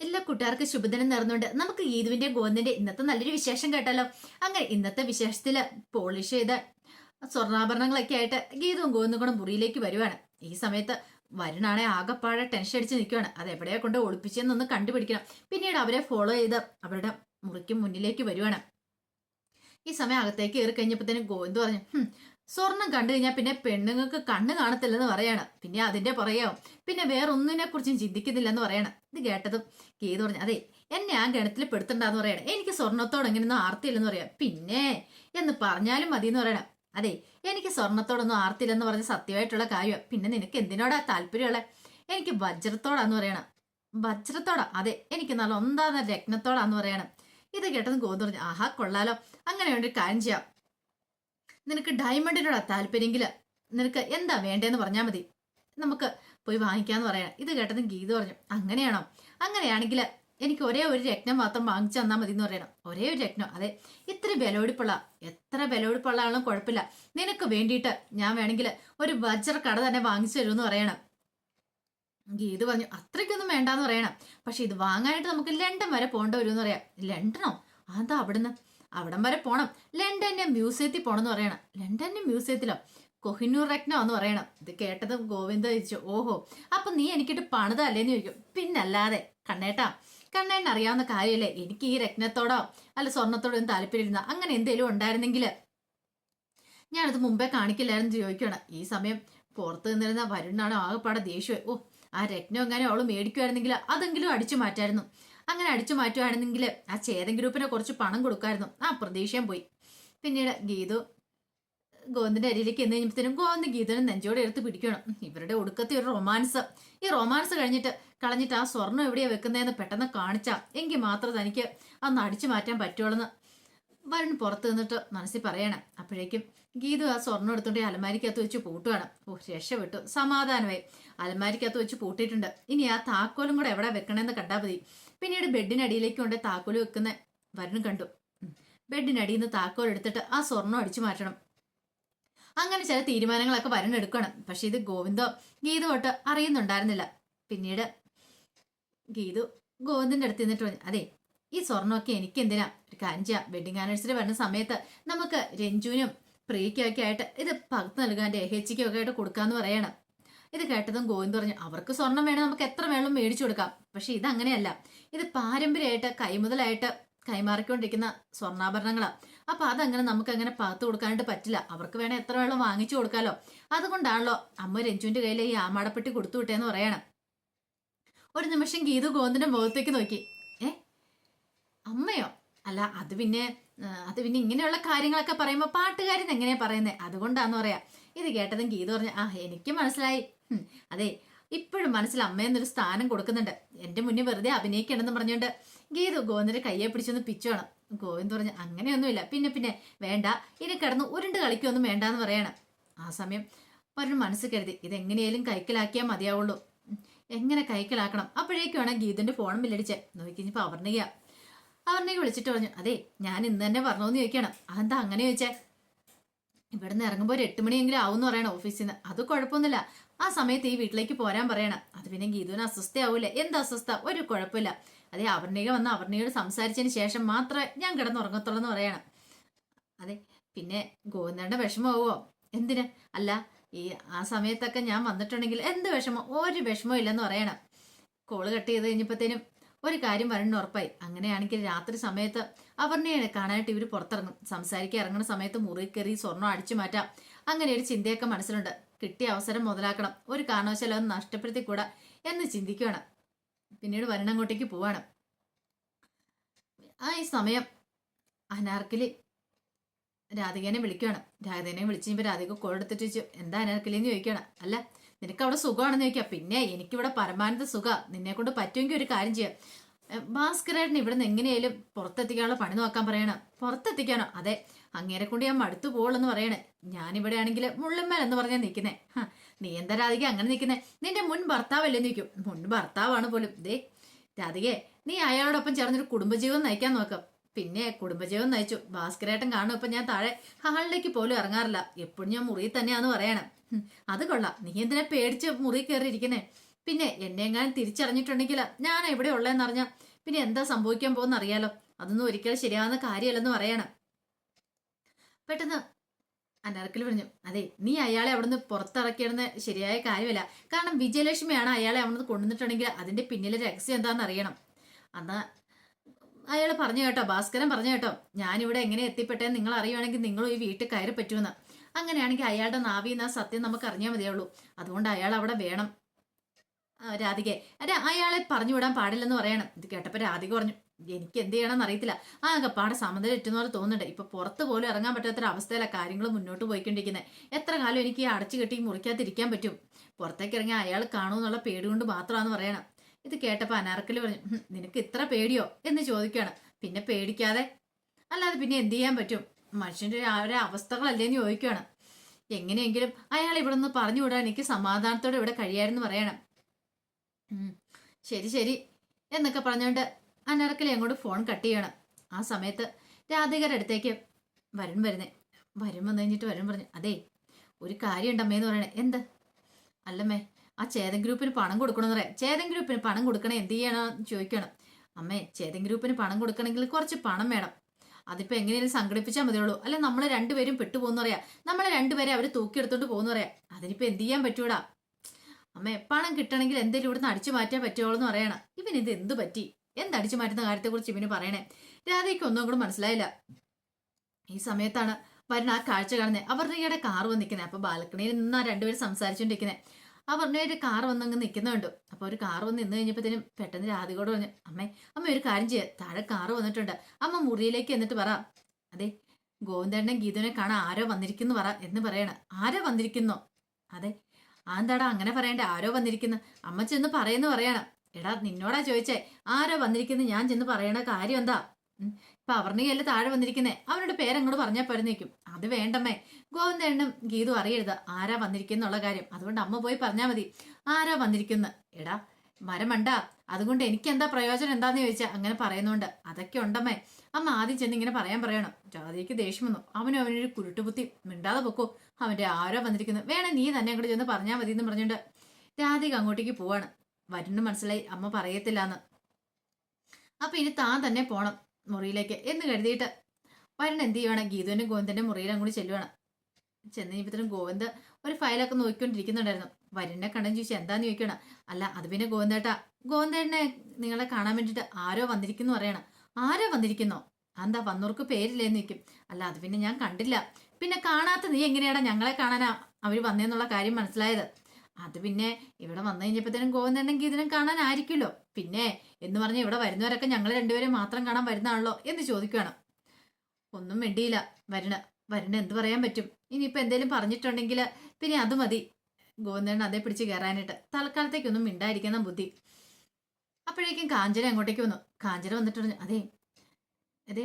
എല്ലാ കൂട്ടുകാർക്കും ശുഭദിനം നേർന്നുകൊണ്ട് നമുക്ക് ഈദുവിന്റെ ഗോവിന്ദന്റെ ഇന്നത്തെ നല്ലൊരു വിശേഷം കേട്ടാലോ അങ്ങനെ ഇന്നത്തെ വിശേഷത്തിൽ പോളിഷ് ചെയ്ത സ്വർണാഭരണങ്ങളൊക്കെ ആയിട്ട് ഗീതവും ഗോവിന്ദും മുറിയിലേക്ക് വരുവാണ്. ഈ സമയത്ത് വരുണാണെ ആകെപ്പാടെ ടെൻഷൻ അടിച്ച് നിൽക്കുവാണ് അത് എവിടെയാ കൊണ്ട് ഒളിപ്പിച്ചെന്നൊന്ന് കണ്ടുപിടിക്കണം. പിന്നീട് അവരെ ഫോളോ ചെയ്ത് അവരുടെ മുറിക്ക് മുന്നിലേക്ക് വരുവാണ്. ഈ സമയം അകത്തേക്ക് കയറി തന്നെ ഗോവിന്ദ് പറഞ്ഞു "ഹും, സ്വർണം കണ്ടു കഴിഞ്ഞാൽ പിന്നെ പെണ്ണുങ്ങൾക്ക് കണ്ണ് കാണത്തില്ലെന്ന് പറയാണ്. പിന്നെ അതിന്റെ പറയാവും പിന്നെ വേറൊന്നിനെ കുറിച്ചും ചിന്തിക്കുന്നില്ലെന്ന് പറയണം. ഇത് കേട്ടതും ഗീത പറഞ്ഞു അതെ എന്നെ ആ ഗണത്തിൽ പെടുത്തണ്ടെന്ന് പറയണം. എനിക്ക് സ്വർണത്തോട് എങ്ങനെയൊന്നും ആർത്തിയില്ലെന്ന് പറയാം. പിന്നെ എന്ന് പറഞ്ഞാലും മതി എന്ന് പറയണം. അതെ എനിക്ക് സ്വർണത്തോടൊന്നും ആർത്തില്ലെന്ന് പറഞ്ഞ സത്യമായിട്ടുള്ള കാര്യമാണ് പിന്നെ നിനക്ക് എന്തിനോടാ താല്പര്യമുള്ള? എനിക്ക് വജ്രത്തോടാന്ന് പറയണം. വജ്രത്തോടാ? അതെ എനിക്ക് നല്ല ഒന്നാന്ന രത്നത്തോടാന്ന് പറയണം. ഇത് കേട്ടതും ഗോതു പറഞ്ഞു ആഹാ കൊള്ളാലോ. അങ്ങനെ ഒരു കാര്യം ചെയ്യാം. നിനക്ക് ഡയമണ്ടിനോടാ താല്പര്യമെങ്കിൽ നിനക്ക് എന്താ വേണ്ടതെന്ന് പറഞ്ഞാൽ മതി. നമുക്ക് പോയി വാങ്ങിക്കാന്ന് പറയണം ഇത് കേട്ടത് ഗീത പറഞ്ഞു അങ്ങനെയാണോ? അങ്ങനെയാണെങ്കിൽ എനിക്ക് ഒരേ ഒരു രത്നം മാത്രം വാങ്ങിച്ചു തന്നാൽ മതി എന്ന് പറയണം. ഒരേ ഒരു രത്നം. അതെ ഇത്ര വിലപിടിപ്പുള്ള എത്ര വിലപിടിപ്പുള്ള ആളും കുഴപ്പമില്ല. നിനക്ക് വേണ്ടിയിട്ട് ഞാൻ വേണമെങ്കിൽ ഒരു വജ്ര കട തന്നെ വാങ്ങിച്ചു തരുമെന്ന് പറയണം. ഗീത് പറഞ്ഞു അത്രയ്ക്കൊന്നും വേണ്ടാന്ന് പറയണം. പക്ഷെ ഇത് വാങ്ങാനായിട്ട് നമുക്ക് ലണ്ടൻ വരെ പോകേണ്ട വരുമെന്ന് പറയാം. ലണ്ടനോ? അതാ അവിടുന്ന്. അവിടം വരെ പോണം. ലണ്ടന്റെ മ്യൂസിയത്തിൽ പോണമെന്ന് പറയണം. ലണ്ടന്റെ മ്യൂസിയത്തിലോ? കൊഹിനൂർ രത്നം എന്ന് പറയണം. ഇത് കേട്ടത് ഗോവിന്ദ ചോദിച്ചു. ഓഹോ അപ്പൊ നീ എനിക്കിട്ട് പണിതല്ലേന്ന് ചോദിക്കും. പിന്നല്ലാതെ കണ്ണേട്ടാ കണ്ണേണ്ണ അറിയാവുന്ന കാര്യമല്ലേ എനിക്ക് ഈ രത്നത്തോടോ അല്ല സ്വർണത്തോടോ ഒന്നും താല്പര്യമില്ല. അങ്ങനെ എന്തെങ്കിലും ഉണ്ടായിരുന്നെങ്കിൽ ഞാനത് മുമ്പേ കാണിക്കില്ലായിരുന്നു ചോദിക്കണം ഈ സമയം പുറത്ത് നിന്നിരുന്ന വരുണ്ണാണോ ആകെപ്പാടെ ദേഷ്യം. ഓ ആ രത്നം എങ്ങനെ അവൾ മേടിക്കുമായിരുന്നെങ്കിൽ അതെങ്കിലും അടിച്ചു മാറ്റായിരുന്നു. അങ്ങനെ അടിച്ചു മാറ്റുവാണെന്നെങ്കിൽ ആ ചേതൻ ഗ്രൂപ്പിനെ കുറച്ച് പണം കൊടുക്കായിരുന്നു. ആ പ്രതീക്ഷയും പോയി. പിന്നീട് ഗീതു ഗോവിന്ദിന്റെ അരിയിലേക്ക് എന്ന് കഴിഞ്ഞപ്പോഴത്തേനും ഗോവിന്ദ് ഗീതനെ നെഞ്ചോടെ എടുത്ത് പിടിക്കണം. ഇവരുടെ ഒടുക്കത്തെ ഒരു റൊമാൻസ്. ഈ റൊമാൻസ് കഴിഞ്ഞിട്ട് കളഞ്ഞിട്ട് ആ സ്വർണം എവിടെയാ വെക്കുന്നതെന്ന് പെട്ടെന്ന് കാണിച്ചാ. എങ്കിൽ മാത്രം തനിക്ക് അന്ന് അടിച്ചു മാറ്റാൻ പറ്റുള്ളൂ വരുൺ പുറത്ത് നിന്നിട്ട് മനസ്സിൽ പറയണം. അപ്പോഴേക്കും ഗീതു ആ സ്വർണം എടുത്തുകൊണ്ട് അലമാരിക്കകത്ത് വെച്ച് പൂട്ടുകയാണ് ഓ രക്ഷപ്പെട്ടു. സമാധാനമായി. അലമാരിക്കകത്ത് വെച്ച് പൂട്ടിയിട്ടുണ്ട്. ഇനി ആ താക്കോലും കൂടെ എവിടെ വെക്കണമെന്ന് കണ്ടാൽ മതി. പിന്നീട് ബെഡിനടിയിലേക്ക് കൊണ്ട് താക്കോൽ വെക്കുന്ന വരനും കണ്ടു. ബെഡിനടിയിൽ നിന്ന് താക്കോൽ എടുത്തിട്ട് ആ സ്വർണം അടിച്ചു മാറ്റണം. അങ്ങനെ ചില തീരുമാനങ്ങളൊക്കെ വരുൺ എടുക്കണം. പക്ഷെ ഇത് ഗോവിന്ദോ ഗീതു തൊട്ട് അറിയുന്നുണ്ടായിരുന്നില്ല. പിന്നീട് ഗീതു ഗോവിന്ദന്റെ അടുത്ത് നിന്നിട്ട് പറഞ്ഞു അതെ ഈ സ്വർണമൊക്കെ എനിക്ക് എന്തിനാ ഒരു കാര്യം വെഡിങ് ആനിവേഴ്സറി വരുന്ന സമയത്ത് നമുക്ക് രഞ്ജുവിനും പ്രിയയ്ക്കൊക്കെ ആയിട്ട് ഇത് പകുത്ത് നൽകാൻ രഹേച്ചിക്കും ഒക്കെ ആയിട്ട് കൊടുക്കാന്ന് പറയണം. ഇത് കേട്ടതും ഗോവിന്ദ് പറഞ്ഞു അവർക്ക് സ്വർണം വേണം നമുക്ക് എത്ര വേണം മേടിച്ചു കൊടുക്കാം. പക്ഷെ ഇത് അങ്ങനെയല്ല ഇത് പാരമ്പര്യമായിട്ട് കൈമുതലായിട്ട് കൈമാറിക്കൊണ്ടിരിക്കുന്ന സ്വർണാഭരണങ്ങളാണ് അപ്പൊ അതങ്ങനെ നമുക്ക് അങ്ങനെ പാത്തു കൊടുക്കാനായിട്ട് പറ്റില്ല. അവർക്ക് വേണേൽ എത്ര വേണം വാങ്ങിച്ചു കൊടുക്കാലോ. അതുകൊണ്ടാണല്ലോ അമ്മ രഞ്ജുവിന്റെ കയ്യിൽ ഈ ആമാടപ്പെട്ടി കൊടുത്തു വിട്ടേന്ന് പറയണം. ഒരു നിമിഷം ഗീതു ഗോവിന്ദിന്റെ മുഖത്തേക്ക് നോക്കി. ഏ? അമ്മയോ? അല്ല അത് പിന്നെ അത് പിന്നെ ഇങ്ങനെയുള്ള കാര്യങ്ങളൊക്കെ പറയുമ്പോൾ പാട്ടുകാരൻ എങ്ങനെയാ പറയുന്നത് അതുകൊണ്ടാന്ന് പറയാ. ഇത് കേട്ടതും ഗീത പറഞ്ഞു ആ എനിക്ക് മനസ്സിലായി. അതെ ഇപ്പോഴും മനസ്സിൽ അമ്മയെന്നൊരു സ്ഥാനം കൊടുക്കുന്നുണ്ട്. എന്റെ മുന്നിൽ വെറുതെ അഭിനയിക്കണമെന്ന് പറഞ്ഞുകൊണ്ട് ഗീതു ഗോവിന്ദന്റെ കയ്യെ പിടിച്ചൊന്ന് പിച്ചുവേണം ഗോവിന്ദ് പറഞ്ഞു അങ്ങനെയൊന്നുമില്ല. പിന്നെ പിന്നെ വേണ്ട. ഇനി കിടന്ന് ഉരുണ്ട് കളിക്കൊന്നും വേണ്ടാന്ന് പറയണം. ആ സമയം പറഞ്ഞു മനസ്സ് കരുതി ഇതെങ്ങനെയാലും കൈക്കലാക്കിയാൽ മതിയാവുള്ളൂ. എങ്ങനെ കൈക്കലാക്കണം? അപ്പോഴേക്കുമാണ് ഗീതന്റെ ബില്ലടിച്ചേ. നോക്കി കഴിഞ്ഞപ്പോൾ അവർണിക അവർണിക വിളിച്ചിട്ട് പറഞ്ഞു അതെ ഞാൻ ഇന്ന് തന്നെ പറഞ്ഞോന്ന് ചോദിക്കണം അതെന്താ അങ്ങനെ ചോദിച്ചേ? ഇവിടുന്ന് ഇറങ്ങുമ്പോൾ ഒരു എട്ട് മണിയെങ്കിലും ആവും എന്ന് പറയണം ഓഫീസിൽ നിന്ന് അത് കുഴപ്പമൊന്നുമില്ല. ആ സമയത്ത് ഈ വീട്ടിലേക്ക് പോരാൻ പറയണം. അത് പിന്നെ ഗീതുവിന് അസ്വസ്ഥയാവൂലേ എന്താ അസ്വസ്ഥ? ഒരു കുഴപ്പമില്ല. അതെ അവർണിക വന്ന് അവർണിയോട് സംസാരിച്ചതിന് ശേഷം മാത്രമേ ഞാൻ കിടന്നുറങ്ങത്തുള്ളൂ എന്ന് പറയണം. അതെ പിന്നെ ഗോവിന്ദന്റെ വിഷമമാവോ എന്തിന്? അല്ല ഈ ആ സമയത്തൊക്കെ ഞാൻ വന്നിട്ടുണ്ടെങ്കിൽ എന്ത് വിഷമം? ഒരു വിഷമവും ഇല്ലെന്ന് പറയണം. കോൾ കട്ട് ചെയ്ത് കഴിഞ്ഞപ്പോഴത്തേനും ഒരു കാര്യം വരണം ഉറപ്പായി. അങ്ങനെയാണെങ്കിൽ രാത്രി സമയത്ത് അവർണയെ കാണാനായിട്ട് ഇവർ പുറത്തിറങ്ങും. സംസാരിക്കാൻ ഇറങ്ങുന്ന സമയത്ത് മുറി കയറി സ്വർണം അടിച്ചു മാറ്റാം. അങ്ങനെ ഒരു ചിന്തയൊക്കെ മനസ്സിലുണ്ട്. കിട്ടിയ അവസരം മുതലാക്കണം. ഒരു കാരണവശാലും അത് നഷ്ടപ്പെടുത്തിക്കൂടാ എന്ന് ചിന്തിക്കുകയാണ് പിന്നീട് വരണങ്ങോട്ടേക്ക് പോവാണ്. ആ ഈ സമയം അനാർക്കലി രാധികേനെ വിളിക്കുകയാണ് രാധികനെ വിളിച്ച് കഴിയുമ്പോൾ രാധിക കോടെടുത്തിട്ട് ചോദിച്ചു എന്താ അനാർക്കലി? എന്ന് ചോദിക്കുകയാണ് അല്ല നിനക്ക് അവിടെ സുഖമാണെന്ന് ചോദിക്കാം. പിന്നെ എനിക്കിവിടെ പരമാനന്ദ സുഖ. നിന്നെ കൊണ്ട് പറ്റുമെങ്കിൽ ഒരു കാര്യം ചെയ്യാം. ഭാസ്കരേട്ടൻ ഇവിടെ നിന്ന് എങ്ങനെയാലും പുറത്തെത്തിക്കാനുള്ള പണി നോക്കാൻ പറയണം. പുറത്തെത്തിക്കാനോ? അതെ അങ്ങേരെ കൊണ്ട് ഞാൻ മടുത്തു പോളെന്ന് പറയണേ. ഞാനിവിടെ ആണെങ്കിൽ മുള്ളമ്മൽ എന്ന് പറഞ്ഞാൽ നിൽക്കുന്നേ നീ എന്താ രാധിക അങ്ങനെ നിൽക്കുന്നേ നിന്റെ മുൻ ഭർത്താവല്ലേ നിൽക്കും മുൻ ഭർത്താവാണ് പോലും. ദേ രാധികെ നീ അയാളോടൊപ്പം ചേർന്നൊരു കുടുംബജീവിതം നയിക്കാൻ നോക്കാം. പിന്നെ കുടുംബജീവിതം നയിച്ചു. ഭാസ്കരേട്ടൻ കാണുമ്പോൾ ഞാൻ താഴെ ഹാളിലേക്ക് പോലും ഇറങ്ങാറില്ല. എപ്പോഴും ഞാൻ മുറിയിൽ തന്നെയാന്ന് പറയണം. അത് കൊള്ളാം. നീ എന്തിനാ പേടിച്ച് മുറി കയറിയിരിക്കുന്നേ പിന്നെ എന്നെ എങ്ങാനും തിരിച്ചറിഞ്ഞിട്ടുണ്ടെങ്കിൽ ഞാൻ എവിടെ ഉള്ളതെന്ന് അറിഞ്ഞാൽ പിന്നെ എന്താ സംഭവിക്കാൻ പോകുന്ന അറിയാലോ അതൊന്നും ഒരിക്കലും ശരിയാവുന്ന കാര്യമല്ലെന്ന് പറയണം. പെട്ടെന്ന് അനർക്കിൽ പറഞ്ഞു അതെ നീ അയാളെ അവിടുന്ന് പുറത്തിറക്കിയിടുന്ന ശരിയായ കാര്യമല്ല. കാരണം വിജയലക്ഷ്മിയാണ് അയാളെ അവിടുന്ന് കൊണ്ടുവന്നിട്ടുണ്ടെങ്കിൽ അതിന്റെ പിന്നിലെ രഹസ്യം എന്താണെന്ന് അറിയണം. അന്ന് അയാൾ പറഞ്ഞു കേട്ടോ ഭാസ്കരൻ പറഞ്ഞു കേട്ടോ ഞാനിവിടെ എങ്ങനെ എത്തിപ്പെട്ടെന്ന് നിങ്ങൾ അറിയുവാണെങ്കിൽ നിങ്ങളും ഈ വീട്ടിൽ കയറി പറ്റുമെന്ന് അങ്ങനെയാണെങ്കിൽ അയാളുടെ നാവിൽ നിന്ന് ആ സത്യം നമുക്ക് അറിഞ്ഞാൽ മതിയുള്ളൂ. അതുകൊണ്ട് അയാൾ അവിടെ വേണം. ആ, രാധികെ അല്ല അയാളെ പറഞ്ഞു വിടാൻ പാടില്ലെന്ന് പറയണം. ഇത് കേട്ടപ്പോൾ രാധിക പറഞ്ഞു എനിക്ക് എന്ത് ചെയ്യണമെന്ന് അറിയത്തില്ല. ആകെപ്പാടെ സമനില ഇറ്റുന്ന പോലെ തോന്നുന്നുണ്ട്. ഇപ്പൊ പുറത്ത് പോലും ഇറങ്ങാൻ പറ്റാത്തൊരു അവസ്ഥയിലാണ് കാര്യങ്ങൾ മുന്നോട്ട് പോയിക്കൊണ്ടിരിക്കുന്നത് എത്ര കാലം എനിക്ക് അടച്ചു കെട്ടി മുറിക്കാതിരിക്കാൻ പറ്റും? പുറത്തേക്ക് ഇറങ്ങി അയാൾ കാണുമെന്നുള്ള പേടി കൊണ്ട് മാത്രമാണെന്ന് പറയണം. ഇത് കേട്ടപ്പോൾ അനാർക്കൽ പറഞ്ഞു നിനക്ക് ഇത്ര പേടിയോ? എന്ന് ചോദിക്കുകയാണ്. പിന്നെ പേടിക്കാതെ അല്ലാതെ പിന്നെ എന്ത് ചെയ്യാൻ പറ്റും? മനുഷ്യന്റെ ആ ഒരു അവസ്ഥകളല്ലേന്ന് ചോദിക്കുകയാണ് എങ്ങനെയെങ്കിലും അയാൾ ഇവിടെ നിന്ന് പറഞ്ഞു വിടാൻ എനിക്ക് സമാധാനത്തോടെ ഇവിടെ കഴിയായിരുന്നു പറയണം. ശരി ശരി എന്നൊക്കെ പറഞ്ഞുകൊണ്ട് അനർക്കലി അങ്ങോട്ട് ഫോൺ കട്ട് ചെയ്യണം. ആ സമയത്ത് രാധികരുടെ അടുത്തേക്ക് വരൻ വരുന്നേ. വരും വന്നു കഴിഞ്ഞിട്ട് വരും പറഞ്ഞു അതെ ഒരു കാര്യം ഉണ്ടമ്മേന്ന് പറയണേ. എന്ത്? അല്ലമ്മേ ആ ചേതൻ ഗ്രൂപ്പിന് പണം കൊടുക്കണമെന്ന് പറയാം. ചേതൻ ഗ്രൂപ്പിന് പണം കൊടുക്കണേ? എന്ത് ചെയ്യണം? ചോദിക്കണം. അമ്മേ ചേതൻ ഗ്രൂപ്പിന് പണം കൊടുക്കണമെങ്കിൽ കുറച്ച് പണം വേണം. അതിപ്പോ എങ്ങനെയും സംഘടിപ്പിച്ചാൽ മതിയുള്ളൂ അല്ല നമ്മൾ രണ്ടുപേരും പെട്ടുപോകുന്ന പറയാ. നമ്മളെ രണ്ടുപേരെ അവർ തൂക്കിയെടുത്തോണ്ട് പോകുന്ന പറയാ. അതിനിപ്പോ എന്ത് ചെയ്യാൻ പറ്റൂടാ? അമ്മ പണം കിട്ടണമെങ്കിൽ എന്തെങ്കിലും ഇവിടുന്ന് അടിച്ചു മാറ്റാൻ പറ്റുള്ളൂ എന്ന് പറയണം. ഇവൻ ഇത് എന്ത് പറ്റി? എന്തടിച്ചു മാറ്റുന്ന കാര്യത്തെക്കുറിച്ച് ഇവന് പറയണേ? രാധയ്ക്ക് ഒന്നും കൂടെ മനസ്സിലായില്ല. ഈ സമയത്താണ് വരുന്ന ആ കാഴ്ച കാണുന്നത് അപർണയുടെ കാർ വന്നിരിക്കുന്നത് അപ്പൊ ബാൽക്കണിയിൽ നിന്നാ രണ്ടുപേരും സംസാരിച്ചുകൊണ്ടിരിക്കുന്നത് അപർണയുടെ കാർ വന്നങ്ങ് നിൽക്കുന്നുണ്ട് അപ്പൊ ഒരു കാർ വന്ന് നിന്ന് കഴിഞ്ഞപ്പോഴത്തേനും പെട്ടെന്ന് രാധികയോട് പറഞ്ഞു അമ്മേ അമ്മ ഒരു കാര്യം ചെയ്യാം. താഴെ കാർ വന്നിട്ടുണ്ട്. അമ്മ മുറിയിലേക്ക് എന്നിട്ട് പറ. അതെ ഗോവിന്ദേണ്ണൻ ഗീതുവിനെ കാണാൻ ആരോ വന്നിരിക്കുന്നു പറ എന്ന് പറയണ. ആരോ വന്നിരിക്കുന്നു? അതെ ആ എന്താടാ അങ്ങനെ പറയണ്ടേ? ആരോ വന്നിരിക്കുന്നു. അമ്മ ചെന്ന് പറയുന്നു പറയണം. എടാ നിന്നോടാ ചോദിച്ചേ ആരോ വന്നിരിക്കുന്നു? ഞാൻ ചെന്ന് പറയണ കാര്യം എന്താ? ഇപ്പൊ താഴെ വന്നിരിക്കുന്നേ. അവരുടെ പേരങ്ങോട് പറഞ്ഞാൽ പോരുന്നേക്കും. അത് വേണ്ടമ്മേ. ഗോവിന്ദേണ്ണും ഗീതു അറിയരുത്. ആരാ വന്നിരിക്കുന്നുള്ള കാര്യം. അതുകൊണ്ട് അമ്മ പോയി പറഞ്ഞാൽ മതി. ആരാ വന്നിരിക്കുന്നു? എടാ മരമണ്ട. അതുകൊണ്ട് എനിക്ക് എന്താ പ്രയോജനം? എന്താന്ന് ചോദിച്ചാൽ അങ്ങനെ പറയുന്നുണ്ട്. അതൊക്കെ ഉണ്ടമ്മേ. അമ്മ ആദ്യം ചെന്ന് ഇങ്ങനെ പറയാൻ പറയണം. ജാതിക്ക് ദേഷ്യം വന്നു. അവനും അവനൊരു കുരുട്ടുപുത്തി മിണ്ടാതെ പൊക്കോ. അവന്റെ ആരോ വന്നിരിക്കുന്നു. വേണേ നീ തന്നെ അങ്ങോട്ട് ചെന്ന് പറഞ്ഞാൽ മതി എന്ന് പറഞ്ഞുകൊണ്ട് രാധിക അങ്ങോട്ടേക്ക് പോവാണ്. വരുണ് മനസ്സിലായി. അമ്മ പറയത്തില്ല എന്ന് അപ്പൊ ഇനി താൻ തന്നെ പോണം. മുറിയിലേക്ക് എന്ന് കരുതിയിട്ട് വരുൺ എന്ത് ചെയ്യുവാണ്? ഗീതുവിന്റെ ഗോവിന്ദന്റെ മുറിയിൽ അങ്ങോട്ട് ചെല്ലുവാണ്. ചെന്ന് കഴിഞ്ഞപ്പോഴത്തേനും ഗോവിന്ദ് ഒരു ഫയലൊക്കെ നോക്കിക്കൊണ്ടിരിക്കുന്നുണ്ടായിരുന്നു. വരുണിനെ കണ്ടു ചോദിച്ചു എന്താന്ന് ചോദിക്കണം അല്ല അത് പിന്നെ ഗോവിന്ദേട്ടാ. ഗോവിന്ദേട്ടനെ നിങ്ങളെ കാണാൻ വേണ്ടിയിട്ട് ആരോ വന്നിരിക്കുന്നു പറയണം. ആരോ വന്നിരിക്കുന്നോ? എന്താ വന്നവർക്ക് പേരില്ലേന്ന് ചോദിക്കും. അല്ല അത് പിന്നെ ഞാൻ കണ്ടില്ല. പിന്നെ കാണാത്ത നീ എങ്ങനെയാടാ ഞങ്ങളെ കാണാനാ അവർ വന്നേന്നുള്ള കാര്യം മനസ്സിലായത്? അത് പിന്നെ ഇവിടെ വന്നു കഴിഞ്ഞപ്പോഴത്തേനും ഗോവിന്ദനെങ്കിൽ ഇതിനും കാണാൻ കാണാനായിരിക്കുമല്ലോ. പിന്നെ എന്ന് പറഞ്ഞ് ഇവിടെ വരുന്നവരൊക്കെ ഞങ്ങൾ രണ്ടുപേരെ മാത്രം കാണാൻ വരുന്നതാണല്ലോ എന്ന് ചോദിക്കുകയാണ്. ഒന്നും വേണ്ടിയില്ല വരണ വരണ എന്ത് പറയാൻ പറ്റും? ഇനിയിപ്പോൾ എന്തേലും പറഞ്ഞിട്ടുണ്ടെങ്കിൽ പിന്നെ അത് മതി. ഗോവിന്ദൻ അതേ പിടിച്ച് കയറാനായിട്ട് തൽക്കാലത്തേക്കൊന്നും മിണ്ടായിരിക്കുന്ന ബുദ്ധി. അപ്പോഴേക്കും കാഞ്ചന അങ്ങോട്ടേക്ക് വന്നു. കാഞ്ചന വന്നിട്ട് പറഞ്ഞു അതെ അതെ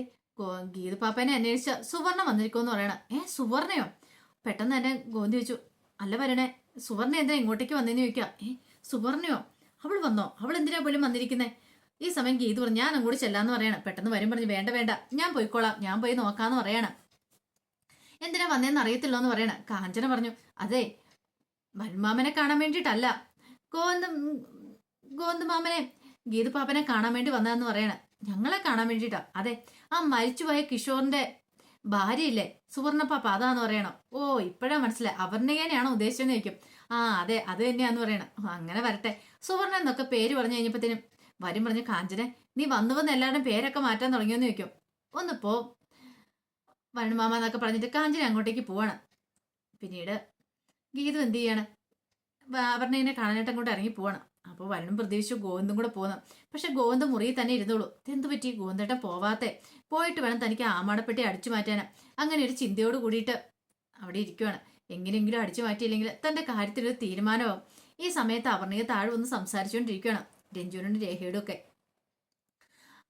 ഗീതു പാപ്പനെ അന്വേഷിച്ച സുവർണ വന്നിരിക്കുമെന്ന് പറയണ. ഏ സുവർണയോ? പെട്ടെന്ന് തന്നെ ഗോവിന്ദ് ചോദിച്ചു അല്ല വരണേ സുവർണ എന്താ ഇങ്ങോട്ടേക്ക് വന്നേന്ന് ചോദിക്കുക ഏ സുവർണയോ അവൾ വന്നോ? അവൾ എന്തിനാ പോലും വന്നിരിക്കുന്നേ? ഈ സമയം ഗീത് പറഞ്ഞു ഞാൻ അങ്ങോട്ട് ചെല്ലാന്ന് പറയണം. പെട്ടെന്ന് വരും പറഞ്ഞു വേണ്ട വേണ്ട. ഞാൻ പോയിക്കോളാം. ഞാൻ പോയി നോക്കാന്ന് പറയണം. എന്തിനാ വന്നേന്ന് അറിയത്തില്ലോ എന്ന് പറയണം. കാഞ്ചന പറഞ്ഞു അതെ വൻമാമനെ കാണാൻ വേണ്ടിയിട്ടല്ല. ഗോവന്ത ഗീതു പാപ്പനെ കാണാൻ വേണ്ടി വന്നതെന്ന് പറയണം. ഞങ്ങളെ കാണാൻ വേണ്ടിയിട്ടാ. അതെ ആ മരിച്ചുപോയ കിഷോറിന്റെ ഭാര്യയില്ലേ? സുവർണ പാപ്പ അതാന്ന് പറയണം. ഓ ഇപ്പോഴാ മനസ്സിലായി. അവർണികനെയാണോ ഉദ്ദേശിച്ചെന്ന് ചോദിക്കും. ആ അതെ അത് തന്നെയാന്ന് പറയണം. അങ്ങനെ വരട്ടെ. സുവർണ എന്നൊക്കെ പേര് പറഞ്ഞു കഴിഞ്ഞപ്പോഴത്തേനും വരും പറഞ്ഞു കാഞ്ചനെ നീ വന്നു വന്ന് എല്ലാവരുടെയും പേരൊക്കെ മാറ്റാൻ തുടങ്ങിയെന്ന് ചോദിക്കും. ഒന്ന് പോ. വരുണമാമ എന്നൊക്കെ പറഞ്ഞിട്ട് കാഞ്ചന അങ്ങോട്ടേക്ക് പോവാണ്. പിന്നീട് ഗീതു എന്ത് ചെയ്യാണ്? അവർണയെ കാണാനായിട്ട് അങ്ങോട്ട് ഇറങ്ങി പോവാണ്. അപ്പോൾ വരണം പ്രതീക്ഷിച്ചു ഗോവിന്ദും കൂടെ പോകുന്നു പക്ഷെ ഗോവിന്ദ മുറിയിൽ തന്നെ ഇരുന്നോളൂ. ഇതെന്ത് പറ്റി? ഗോവിന്ദേട്ടൻ പോവാത്തെ. പോയിട്ട് വേണം തനിക്ക് ആമാടപ്പെട്ടി അടിച്ചു മാറ്റാൻ അങ്ങനെ ഒരു ചിന്തയോട് കൂടിയിട്ട് അവിടെ ഇരിക്കുവാണ്. എങ്ങനെയെങ്കിലും അടിച്ചു മാറ്റിയില്ലെങ്കിൽ തന്റെ കാര്യത്തിലൊരു തീരുമാനമാവും. ഈ സമയത്ത് അവർണിക താഴെ വന്ന് സംസാരിച്ചുകൊണ്ടിരിക്കുകയാണ് രഞ്ജുവിനും രേഖയോടും ഒക്കെ.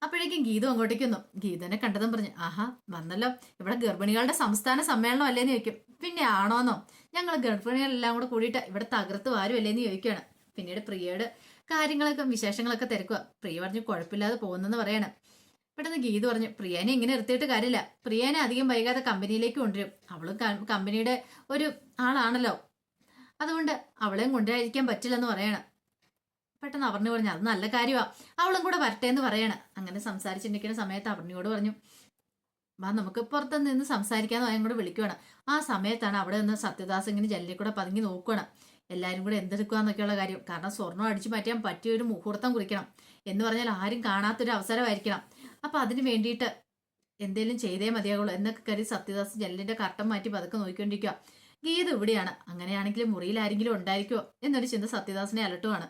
അപ്പോഴേക്കും ഗീതു അങ്ങോട്ടേക്ക് വന്നു. ഗീതനെ കണ്ടതും പറഞ്ഞു ആഹാ വന്നല്ലോ. ഇവിടെ ഗർഭിണികളുടെ സംസ്ഥാന സമ്മേളനം അല്ലേന്ന് ചോദിക്കും. പിന്നെ ആണോന്നോ? ഞങ്ങൾ ഗർഭിണികളെല്ലാം കൂടെ കൂടിയിട്ട് ഇവിടെ തകർത്ത് വാരും അല്ലേന്ന് ചോദിക്കുകയാണ് പിന്നീട് പ്രിയയുടെ കാര്യങ്ങളൊക്കെ വിശേഷങ്ങളൊക്കെ തിരക്കുക പ്രിയ പറഞ്ഞു കുഴപ്പമില്ലാതെ പോകുന്നെന്ന് പറയാണ്. പെട്ടെന്ന് ഗീതു പറഞ്ഞു പ്രിയനെ ഇങ്ങനെ നിർത്തിയിട്ട് കാര്യമില്ല. പ്രിയനെ അധികം വൈകാതെ കമ്പനിയിലേക്ക് കൊണ്ടുവരും. അവളും കമ്പനിയുടെ ഒരു ആളാണല്ലോ. അതുകൊണ്ട് അവളെയും കൊണ്ടുവരാതിരിക്കാൻ പറ്റില്ലെന്ന് പറയണം. പെട്ടെന്ന് അവർണി പറഞ്ഞു അത് നല്ല കാര്യമാ അവളും കൂടെ വരട്ടെ എന്ന് പറയണം. അങ്ങനെ സംസാരിച്ചിരിക്കുന്ന സമയത്ത് അവർണിയോട് പറഞ്ഞു വാ നമുക്ക് പുറത്ത് നിന്ന് സംസാരിക്കാന്ന് അയാൾ കൂടെ വിളിക്കുവാണ്. ആ സമയത്താണ് അവിടെ നിന്ന് സത്യദാസ് ഇങ്ങനെ ജനലിൽ കൂടെ പതുങ്ങി നോക്കുകയാണ് എല്ലാവരും കൂടെ എന്തെടുക്കുകയെന്നൊക്കെയുള്ള കാര്യം. കാരണം സ്വർണം അടിച്ചു മാറ്റാൻ പറ്റിയ ഒരു മുഹൂർത്തം കുറിക്കണം. എന്ന് പറഞ്ഞാൽ ആരും കാണാത്തൊരു അവസരമായിരിക്കണം. അപ്പൊ അതിന് വേണ്ടിയിട്ട് എന്തേലും ചെയ്തേ മതിയാകുള്ളൂ എന്നൊക്കെ കരുതി സത്യദാസ് ജനലിന്റെ കട്ടം മാറ്റി പതുക്കെ നോക്കിക്കൊണ്ടിരിക്കുക ഗീത ഇവിടെയാണ്. അങ്ങനെയാണെങ്കിൽ മുറിയിൽ ആരെങ്കിലും ഉണ്ടായിരിക്കുമോ എന്നൊരു ചിന്ത സത്യദാസിനെ അലട്ടുവാണ്.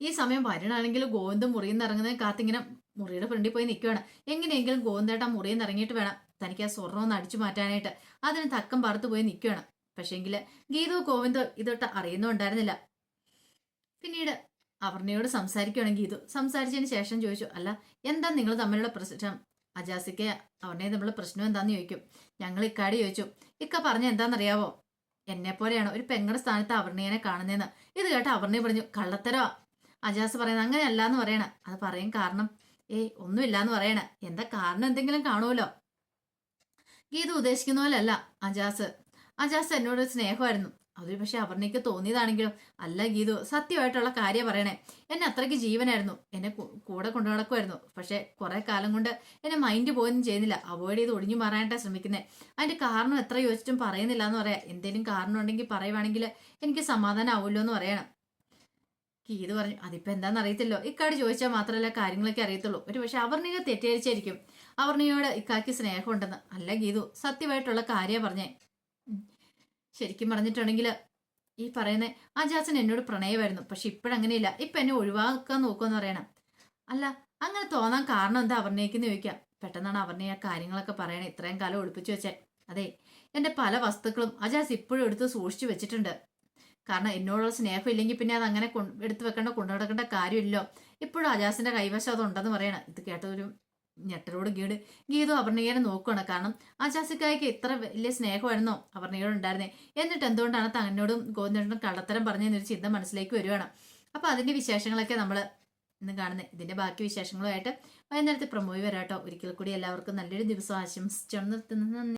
ഈ സമയം വരണാണെങ്കിലും ഗോവിന്ദ് മുറിയിൽ നിന്ന് ഇറങ്ങുന്നതിന് കാത്തിങ്ങനെ മുറിയുടെ ഫ്രണ്ടിൽ പോയി നിൽക്കുകയാണ് എങ്ങനെയെങ്കിലും ഗോവിന്ദേട്ട മുറിയിൽ നിന്ന് ഇറങ്ങിയിട്ട് വേണം തനിക്ക് ആ സ്വർണം ഒന്ന് അടിച്ചു മാറ്റാനായിട്ട്. അതിന് തക്കം പറത്ത് പോയി നിൽക്കുകയാണ് പക്ഷേങ്കിൽ ഗീതു ഗോവിന്ദോ ഇതൊട്ട് അറിയുന്നുണ്ടായിരുന്നില്ല. പിന്നീട് അവർണയോട് സംസാരിക്കുകയാണ് ഗീതു. സംസാരിച്ചതിന് ശേഷം ചോദിച്ചു അല്ല എന്താ നിങ്ങൾ തമ്മിലുള്ള പ്രശ്നം? അജാസിക്ക് അവർണയെ തമ്മിലുള്ള പ്രശ്നം എന്താന്ന് ചോദിക്കും. ഞങ്ങൾ ഇക്കാടി ചോദിച്ചു ഇക്ക പറഞ്ഞ എന്താണെന്നറിയാവോ എന്നെ പോലെയാണ് ഒരു പെങ്ങളുടെ സ്ഥാനത്ത് അവർണയനെ കാണുന്നതെന്ന് ഇത് കേട്ട് അവർണയെ പറഞ്ഞു കള്ളത്തരോ അജാസ് പറയുന്നത് അങ്ങനെയല്ല എന്ന് പറയണ. അത് പറയും കാരണം ഏയ് ഒന്നുമില്ല എന്ന് പറയണ. എന്താ കാരണം എന്തെങ്കിലും കാണുമല്ലോ? ഗീത ഉദ്ദേശിക്കുന്ന പോലെയല്ല അജാസ്. അജാസ് എന്നോട് ഒരു സ്നേഹമായിരുന്നു. അതൊരു പക്ഷെ അവർണയ്ക്ക് തോന്നിയതാണെങ്കിലും അല്ല ഗീതു സത്യമായിട്ടുള്ള കാര്യം പറയണേ. എന്നെ അത്രയ്ക്ക് ജീവനായിരുന്നു. എന്നെ കൂടെ കൊണ്ടു നടക്കുമായിരുന്നു പക്ഷെ കുറെ കാലം കൊണ്ട് എന്നെ മൈൻഡ് പോയൊന്നും ചെയ്യുന്നില്ല. അവോയ്ഡ് ചെയ്ത് ഒഴിഞ്ഞു മാറാനായിട്ടാണ് ശ്രമിക്കുന്നത് അതിന്റെ കാരണം എത്ര ചോദിച്ചിട്ടും പറയുന്നില്ല എന്ന് പറയാം. എന്തെങ്കിലും കാരണം ഉണ്ടെങ്കിൽ പറയുവാണെങ്കിൽ എനിക്ക് സമാധാനം ആവുമല്ലോ എന്ന് പറയണം. ഗീത് പറഞ്ഞു അതിപ്പോ എന്താണെന്ന് അറിയത്തില്ലോ? ഇക്കാട് ചോദിച്ചാൽ മാത്രമല്ല കാര്യങ്ങളൊക്കെ അറിയത്തുള്ളൂ. ഒരു പക്ഷെ അവർണിക തെറ്റിദ്ധരിച്ചായിരിക്കും. അവർണിയോട് ഇക്കാക്ക് സ്നേഹമുണ്ടെന്ന്. അല്ല ഗീതു സത്യമായിട്ടുള്ള കാര്യം പറഞ്ഞേ. ശരിക്കും പറഞ്ഞിട്ടുണ്ടെങ്കിൽ ഈ പറയുന്ന ജാസൻ എന്നോട് പ്രണയമായിരുന്നു. പക്ഷെ ഇപ്പോഴങ്ങനെയില്ല. ഇപ്പൊ എന്നെ ഒഴിവാക്കാൻ നോക്കുമെന്ന് പറയണം. അല്ല അങ്ങനെ തോന്നാൻ കാരണം എന്താ അവർണയ്ക്കെന്ന് ചോദിക്കാം. പെട്ടെന്നാണ് അവർണ ആ കാര്യങ്ങളൊക്കെ പറയണേ. ഇത്രയും കാലം ഒളിപ്പിച്ചു വെച്ചേ. അതെ എന്റെ പല വസ്തുക്കളും അജാസ് ഇപ്പോഴും എടുത്ത് സൂക്ഷിച്ചു വെച്ചിട്ടുണ്ട്. കാരണം എന്നോടുള്ള സ്നേഹം ഇല്ലെങ്കിൽ പിന്നെ അത് അങ്ങനെ എടുത്തു വെക്കേണ്ട കൊണ്ടു നടക്കേണ്ട കാര്യമില്ലല്ലോ. ഇപ്പോഴും അജാസിന്റെ കൈവശം അതുണ്ടെന്ന് പറയണം. ഇത് കേട്ട ഒരു ഞെട്ടലോട് ഗീട്. ഗീതു അപർണയെ നോക്കുകയാണ് കാരണം അജാസിക്കായ്ക്ക് ഇത്ര വലിയ സ്നേഹമായിരുന്നോ അപർണയോട് ഉണ്ടായിരുന്നേ എന്നിട്ട് എന്തുകൊണ്ടാണ് തന്നോടും ഗോവിന്ദനോടും കള്ളത്തരം പറഞ്ഞെന്നൊരു ചിന്ത മനസ്സിലേക്ക് വരുവാണ്. അപ്പൊ അതിന്റെ വിശേഷങ്ങളൊക്കെ നമ്മൾ ഇന്ന് കാണുന്നത് ഇതിന്റെ ബാക്കി വിശേഷങ്ങളുമായിട്ട് വൈകുന്നേരത്തെ പ്രമോയി വരാട്ടോ. ഒരിക്കൽ കൂടി എല്ലാവർക്കും നല്ലൊരു ദിവസം ആശംസിച്ചു നിർത്തുന്നത്